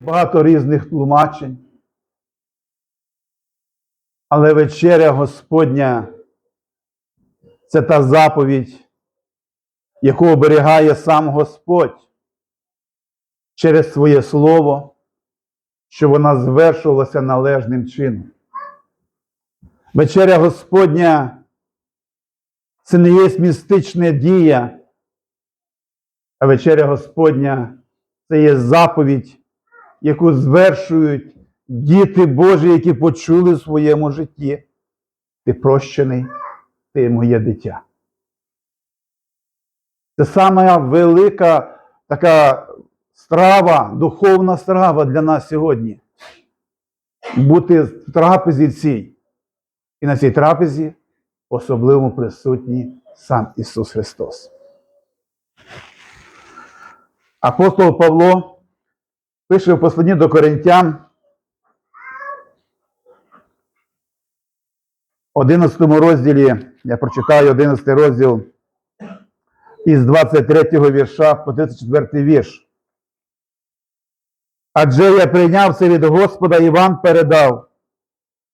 багато різних тлумачень. Але вечеря Господня це та заповідь, яку оберігає сам Господь через своє слово, що вона звершувалася належним чином. Вечеря Господня це не є містична дія, а вечеря Господня це є заповідь, яку звершують діти Божі, які почули в своєму житті. Ти прощений, ти моє дитя. Це сама велика така страва, духовна страва для нас сьогодні. Бути в трапезі цій. І на цій трапезі особливо присутній сам Ісус Христос. Апостол Павло пише в посланні до Коринтян, 11 розділі, я прочитаю 11 розділ із 23 вірша по 34 вірш. Адже я прийняв це від Господа і вам передав,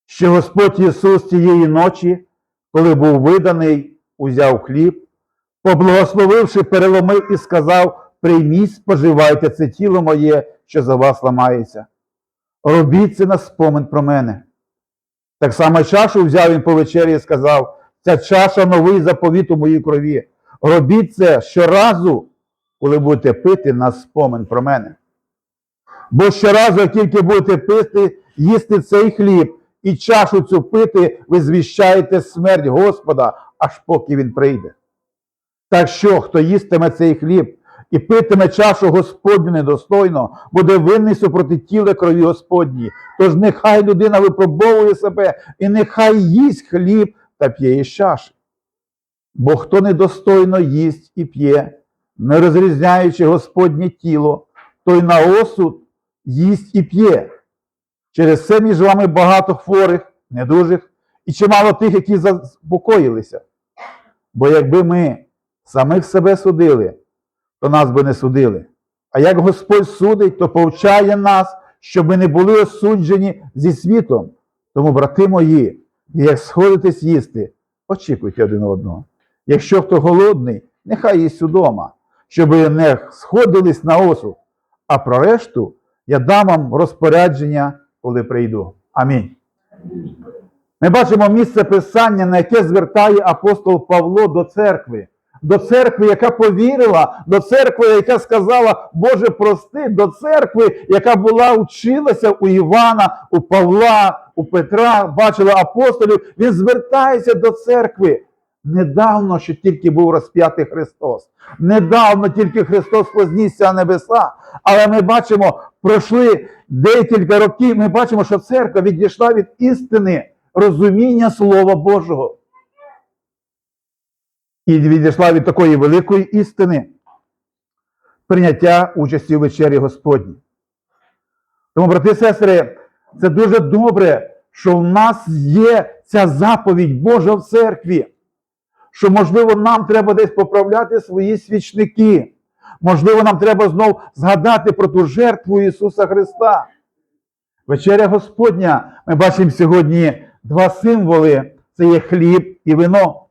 що Господь Ісус тієї ночі, коли був виданий, узяв хліб, поблагословивши, переломив і сказав: Прийміть, споживайте це тіло моє, що за вас ламається. Робіть це на спомин про мене. Так само чашу взяв він по вечері і сказав: ця чаша новий заповіт у моїй крові. Робіть це щоразу, коли будете пити на спомин про мене. Бо щоразу, як тільки будете пити, їсти цей хліб і чашу цю пити, ви звіщаєте смерть Господа, аж поки він прийде. Так що, хто їстиме цей хліб і питиме чашу Господню недостойно, буде винний супроти тіла крові Господній. Тож нехай людина випробовує себе, і нехай їсть хліб та п'є із чаші. Бо хто недостойно їсть і п'є, не розрізняючи Господнє тіло, той на осуд їсть і п'є. Через це між вами багато хворих, недужих і чимало тих, які заспокоїлися. Бо якби ми самих себе судили, то нас би не судили. А як Господь судить, то повчає нас, щоб ми не були осуджені зі світом. Тому, брати мої, як сходитесь їсти, очікуйте один одного. Якщо хто голодний, нехай їсть удома, щоб не сходились на осуд. А про решту я дам вам розпорядження, коли прийду. Амінь. Ми бачимо місце писання, на яке звертає апостол Павло до церкви. До церкви, яка повірила, до церкви, яка сказала, Боже, прости, до церкви, яка була училася у Івана, у Павла, у Петра, бачила апостолів. Він звертається до церкви. Недавно, що тільки був розп'ятий Христос. Недавно тільки Христос вознісся небеса. Але ми бачимо, пройшли декілька років, ми бачимо, що церква відійшла від істини розуміння Слова Божого. І відійшла від такої великої істини прийняття участі у вечері Господній. Тому, брати і сестри, це дуже добре, що в нас є ця заповідь Божа в церкві. Що, можливо, нам треба десь поправляти свої свічники. Можливо, нам треба знов згадати про ту жертву Ісуса Христа. Вечеря Господня. Ми бачимо сьогодні два символи: це є хліб і вино.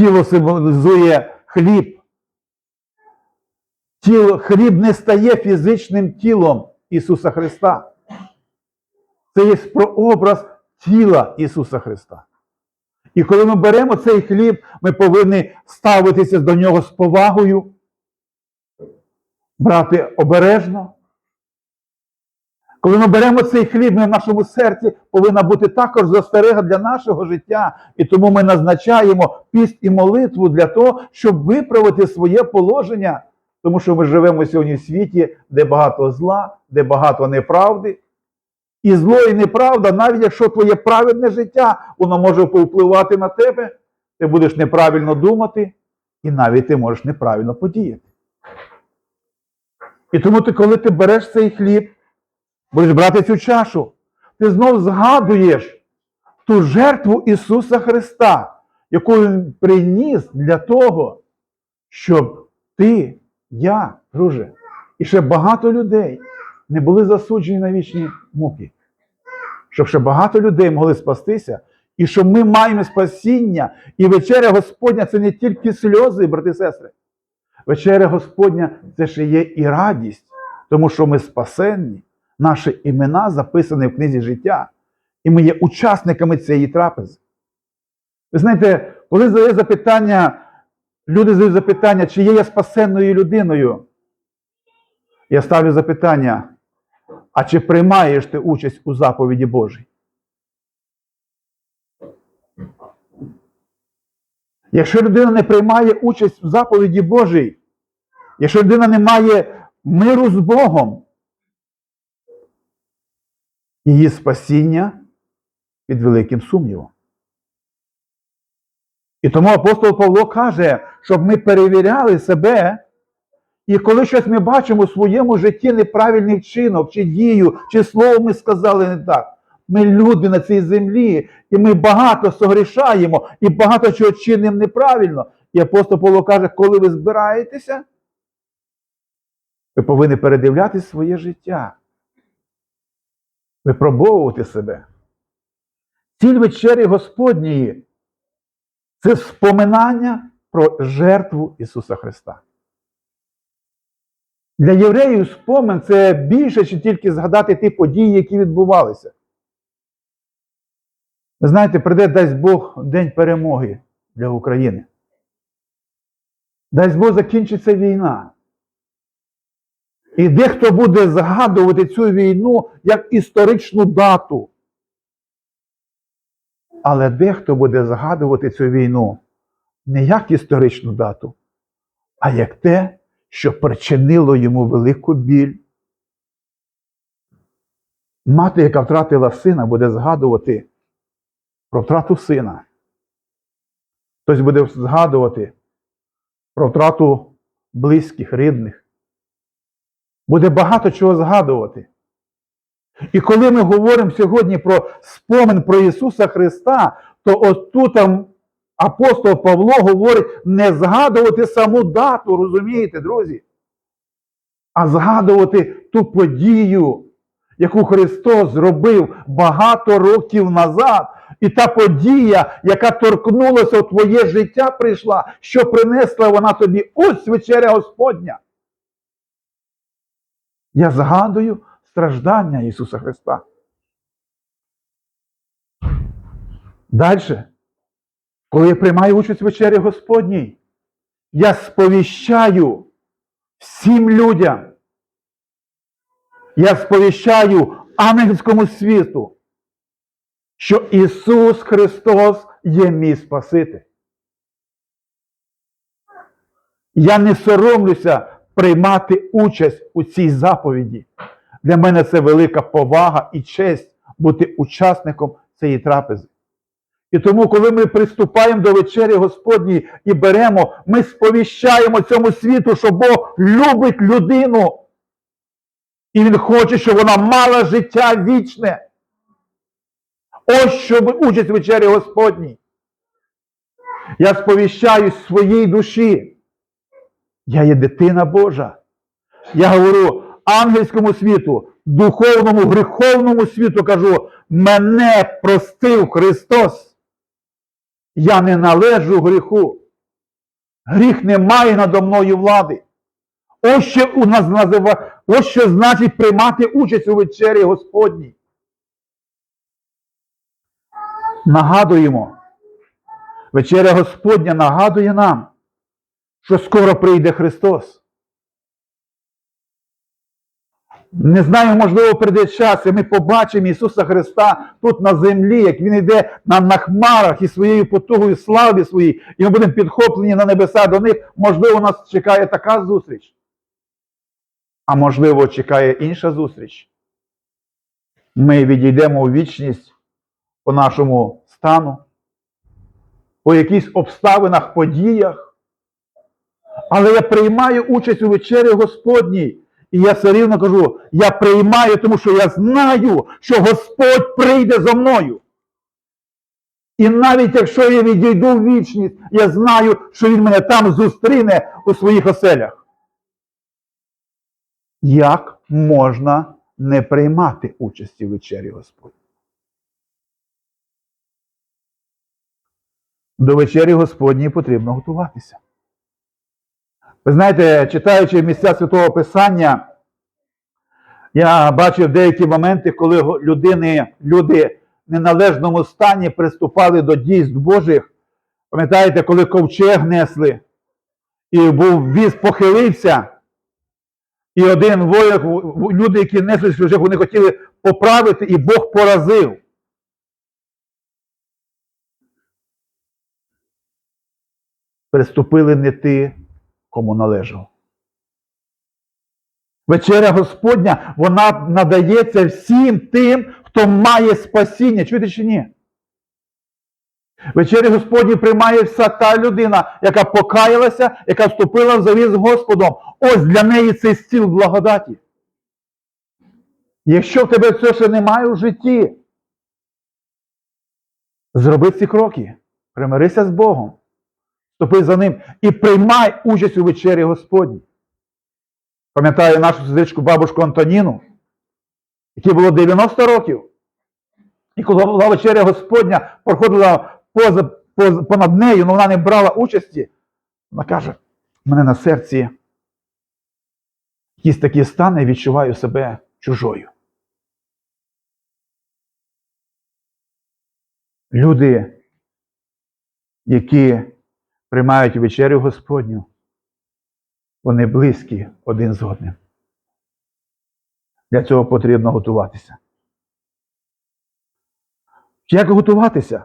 Тіло символізує хліб. Тіло, хліб не стає фізичним тілом Ісуса Христа. Це є прообраз тіла Ісуса Христа. І коли ми беремо цей хліб, ми повинні ставитися до нього з повагою, брати обережно. Коли ми беремо цей хліб, ми в нашому серці повинна бути також застерега для нашого життя. І тому ми назначаємо піст і молитву для того, щоб виправити своє положення. Тому що ми живемо сьогодні в світі, де багато зла, де багато неправди. І зло і неправда, навіть якщо твоє праведне життя, воно може повпливати на тебе, ти будеш неправильно думати, і навіть ти можеш неправильно подіяти. І тому ти, коли ти береш цей хліб, будеш брати цю чашу, ти знов згадуєш ту жертву Ісуса Христа, яку Він приніс для того, щоб ти, я, друже, і ще багато людей не були засуджені на вічні муки. Щоб ще багато людей могли спастися, і що ми маємо спасіння, і вечеря Господня це не тільки сльози, брати і сестри. Вечеря Господня це ще є і радість, тому що ми спасенні, наші імена записані в книзі життя, і ми є учасниками цієї трапези. Ви знаєте, коли задає запитання, люди задають запитання, чи є я спасенною людиною, я ставлю запитання, а чи приймаєш ти участь у заповіді Божій? Якщо людина не приймає участь у заповіді Божій, якщо людина не має миру з Богом, її спасіння під великим сумнівом. І тому апостол Павло каже, щоб ми перевіряли себе, і коли щось ми бачимо у своєму житті неправильний вчинок, чи дію, чи слово ми сказали не так. Ми люди на цій землі, і ми багато согрішаємо, і багато чого чинимо неправильно. І апостол Павло каже, коли ви збираєтеся, ви повинні передивляти своє життя, випробовувати себе. Ціль вечері Господньої це споминання про жертву Ісуса Христа. Для євреїв спомин це більше, чи тільки згадати ті події, які відбувалися. Ви знаєте, прийде, дасть Бог День перемоги для України. Дасть Бог закінчиться війна. І дехто буде згадувати цю війну як історичну дату. Але дехто буде згадувати цю війну не як історичну дату, а як те, що причинило йому велику біль. Мати, яка втратила сина, буде згадувати про втрату сина. Хтось буде згадувати про втрату близьких, рідних. Буде багато чого згадувати. І коли ми говоримо сьогодні про спомин про Ісуса Христа, то отут апостол Павло говорить не згадувати саму дату, розумієте, друзі? А згадувати ту подію, яку Христос зробив багато років назад. І та подія, яка торкнулася у твоє життя, прийшла, що принесла вона тобі ось вечеря Господня. Я згадую страждання Ісуса Христа. Далі, коли я приймаю участь в вечері Господній, я сповіщаю всім людям. Я сповіщаю ангельському світу, що Ісус Христос є мій Спаситель. Я не соромлюся приймати участь у цій заповіді. Для мене це велика повага і честь бути учасником цієї трапези. І тому, коли ми приступаємо до вечері Господній і беремо, ми сповіщаємо цьому світу, що Бог любить людину. І Він хоче, щоб вона мала життя вічне. Ось що участь вечері Господній. Я сповіщаю своїй душі. Я є дитина Божа. Я говорю ангельському світу, духовному, гріховному світу кажу, мене простив Христос. Я не належу гріху. Гріх не має надо мною влади. Ось що у нас називає, ось що значить приймати участь у вечері Господній. Нагадуємо, вечеря Господня нагадує нам, що скоро прийде Христос. Не знаю, можливо, прийде час, і ми побачимо Ісуса Христа тут на землі, як Він йде на, на хмарах і своєю потугою слави своїй, і ми будемо підхоплені на небеса до них. Можливо, нас чекає така зустріч. А можливо, чекає інша зустріч. Ми відійдемо у вічність по нашому стану, по якихось обставинах, подіях. Але я приймаю участь у вечері Господній. І я все рівно кажу, я приймаю, тому що я знаю, що Господь прийде за мною. І навіть якщо я відійду в вічність, я знаю, що Він мене там зустріне у своїх оселях. як можна не приймати участі в вечері Господь. До вечері Господньої потрібно готуватися. Ви знаєте, читаючи місця Святого Писання, я бачив деякі моменти, коли людини, люди в неналежному стані приступали до дійств Божих. Пам'ятаєте, коли ковчег несли, і був віз похилився, і один воїн, люди, які несли ковчег, вони хотіли поправити, і Бог поразив. Приступили не ти, кому належав. Вечеря Господня, вона надається всім тим, хто має спасіння. Чуєте чи ні? Вечеря Господні приймає вся та людина, яка покаялася, яка вступила в завіс з Господом. Ось для неї цей стіл благодаті. Якщо в тебе цього ще немає у житті, зроби ці кроки, примирися з Богом, вступи за ним і приймай участь у вечері Господній. Пам'ятаю нашу сестричку бабушку Антоніну, якій було 90 років. І коли була вечеря Господня, проходила поза, поза, понад нею, але вона не брала участі. Вона каже: в мене на серці якісь такі стани, відчуваю себе чужою. Люди, які приймають вечерю Господню, вони близькі один з одним. Для цього потрібно готуватися. Як готуватися?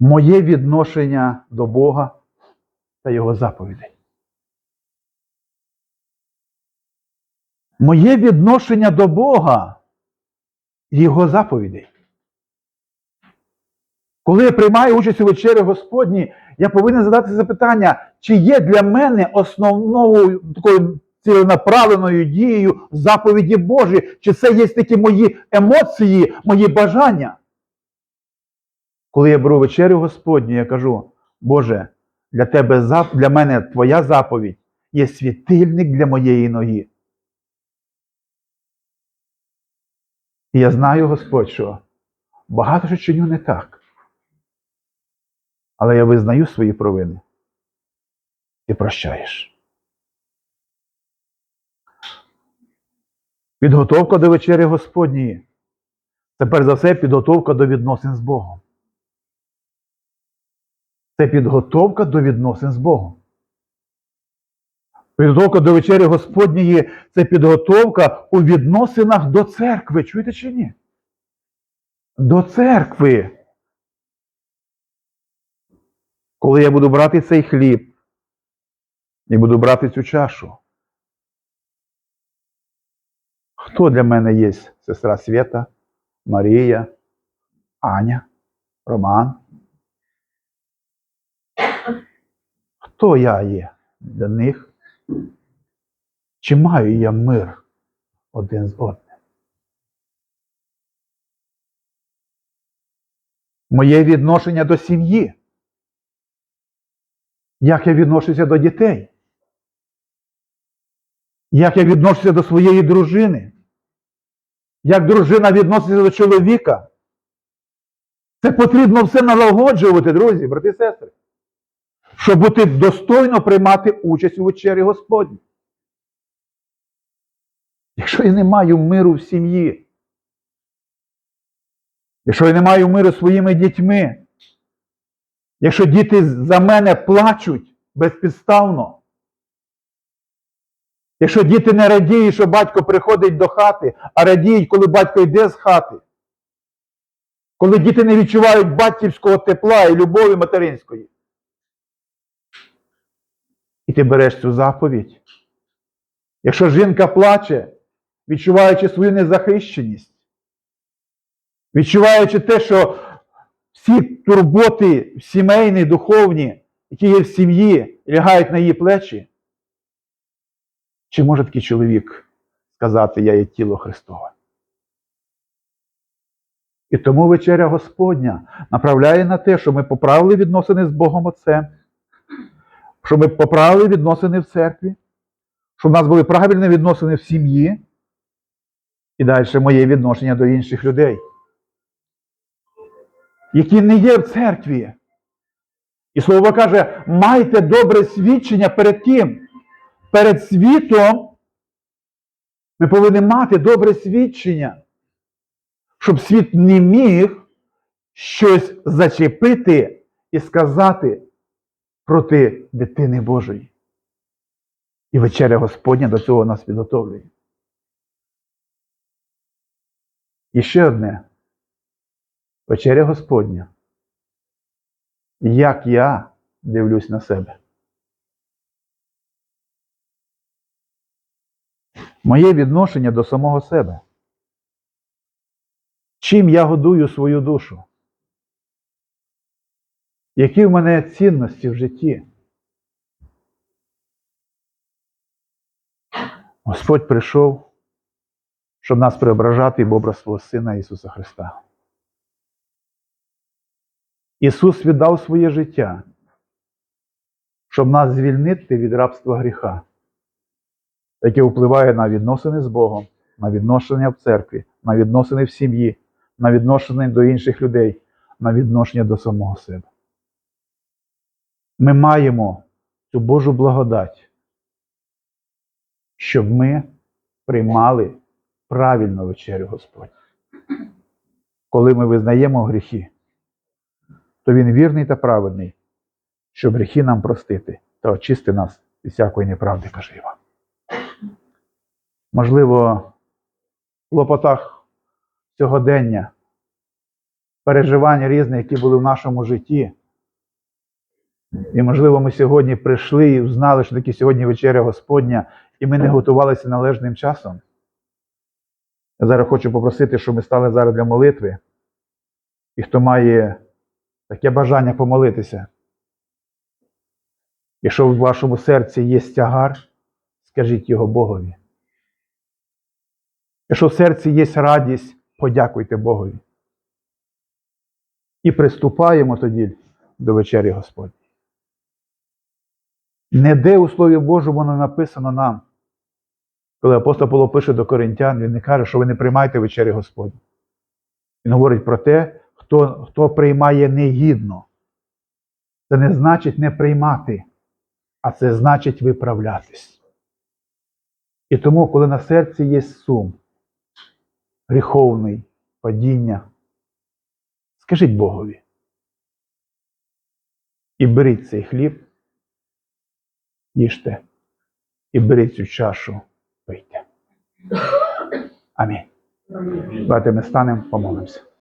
Моє відношення до Бога та Його заповідей. Моє відношення до Бога і Його заповідей. Коли я приймаю участь у вечері Господній, я повинен задати запитання, чи є для мене основною такою ціленаправленою дією заповіді Божі, чи це є такі мої емоції, мої бажання. Коли я беру вечерю Господню, я кажу, Боже, для тебе для мене твоя заповідь є світильник для моєї ноги. І я знаю, Господь, що багато що чиню не так. Але я визнаю свої провини. Ти прощаєш. Підготовка до вечері Господньої. Це перш за все підготовка до відносин з Богом. Це підготовка до відносин з Богом. Підготовка до вечері Господньої це підготовка у відносинах до церкви. Чуєте чи ні? До церкви. Коли я буду брати цей хліб і буду брати цю чашу. Хто для мене є сестра Свята, Марія, Аня, Роман? Хто я є для них? Чи маю я мир один з одним? Моє відношення до сім'ї. Як я відношуся до дітей? Як я відношуся до своєї дружини? Як дружина відноситься до чоловіка? Це потрібно все налагоджувати, друзі, брати і сестри. Щоб бути достойно приймати участь у вечері Господній. Якщо я не маю миру в сім'ї, якщо я не маю миру своїми дітьми, якщо діти за мене плачуть безпідставно, якщо діти не радіють, що батько приходить до хати, а радіють, коли батько йде з хати, коли діти не відчувають батьківського тепла і любові материнської, і ти береш цю заповідь. Якщо жінка плаче, відчуваючи свою незахищеність, відчуваючи те, що всі турботи сімейні, духовні, які є в сім'ї, лягають на її плечі, чи може такий чоловік сказати, я є тіло Христове? І тому вечеря Господня направляє на те, що ми поправили відносини з Богом Отцем, що ми поправили відносини в церкві, щоб у нас були правильні відносини в сім'ї. І далі моє відношення до інших людей, які не є в церкві. І слово каже, майте добре свідчення перед ким? Перед світом ми повинні мати добре свідчення, щоб світ не міг щось зачепити і сказати проти дитини Божої. І вечеря Господня до цього нас підготовлює. І ще одне. Вечеря Господня. Як я дивлюсь на себе. Моє відношення до самого себе. Чим я годую свою душу? Які в мене цінності в житті? Господь прийшов, щоб нас преображати в образ свого Сина Ісуса Христа. Ісус віддав своє життя, щоб нас звільнити від рабства гріха, яке впливає на відносини з Богом, на відношення в церкві, на відносини в сім'ї, на відношення до інших людей, на відношення до самого себе. Ми маємо цю Божу благодать, щоб ми приймали правильну вечерю Господь. Коли ми визнаємо гріхи, то Він вірний та праведний, щоб гріхи нам простити та очисти нас від всякої неправди, каже Іван. Можливо, в клопотах сьогодення, переживань різних, які були в нашому житті. І, можливо, ми сьогодні прийшли і знали, що таке сьогодні вечеря Господня, і ми не готувалися належним часом. Я зараз хочу попросити, щоб ми стали зараз для молитви. І хто має таке бажання помолитися. Якщо в вашому серці є стягар, скажіть його Богові. Якщо в серці є радість, подякуйте Богові. І приступаємо тоді до вечері Господні. Ніде у Слові Божому не написано нам. Коли апостол Павло пише до коринтян, він не каже, що ви не приймаєте вечері Господні. Він говорить про те, хто, хто приймає негідно. Це не значить не приймати, а це значить виправлятись. І тому, коли на серці є сум, гріховний, падіння, скажіть Богові. І беріть цей хліб, їжте, і беріть цю чашу, пийте. Амінь. Давайте ми станемо, помолимося.